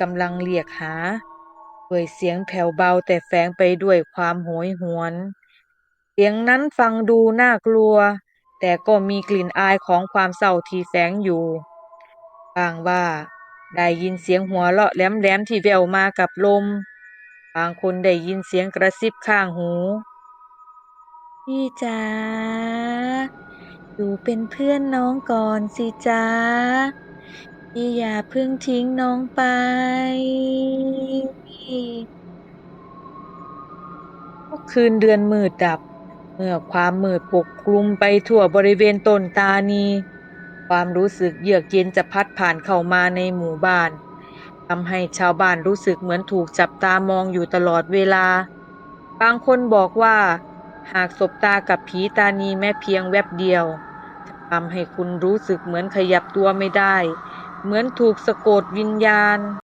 กำลังเรียกหา ด้วยเสียงแผ่วเบาแต่แฝงไปด้วยความโหยหวน เสียงนั้นฟังดูน่ากลัว แต่ก็มีกลิ่นอายของความเศร้าที่แฝงอยู่บางว่า ได้ยินเสียงหัวเราะแหลมๆที่แว่วมากับลม บางคนได้ยินเสียงกระซิบข้างหู พี่จ๋าอยู่เป็นเพื่อนน้องก่อนสิจ๊ะ อย่าเพิ่งทิ้งน้องไป คืนเดือนมืดดับ เมื่อความมืดปกคลุมไปทั่วบริเวณต้นตานี ความรู้สึกเยือกเย็นจะพัดผ่านเข้ามาในหมู่บ้านทำให้ชาวบ้านรู้สึกเหมือนถูกจับตามองอยู่ตลอดเวลา บางคนบอกว่า หากสบตากับผีตานีแม้เพียงแวบเดียวจะทำให้คุณรู้สึกเหมือนขยับตัวไม่ได้ เหมือนถูกสะกดวิญญาณ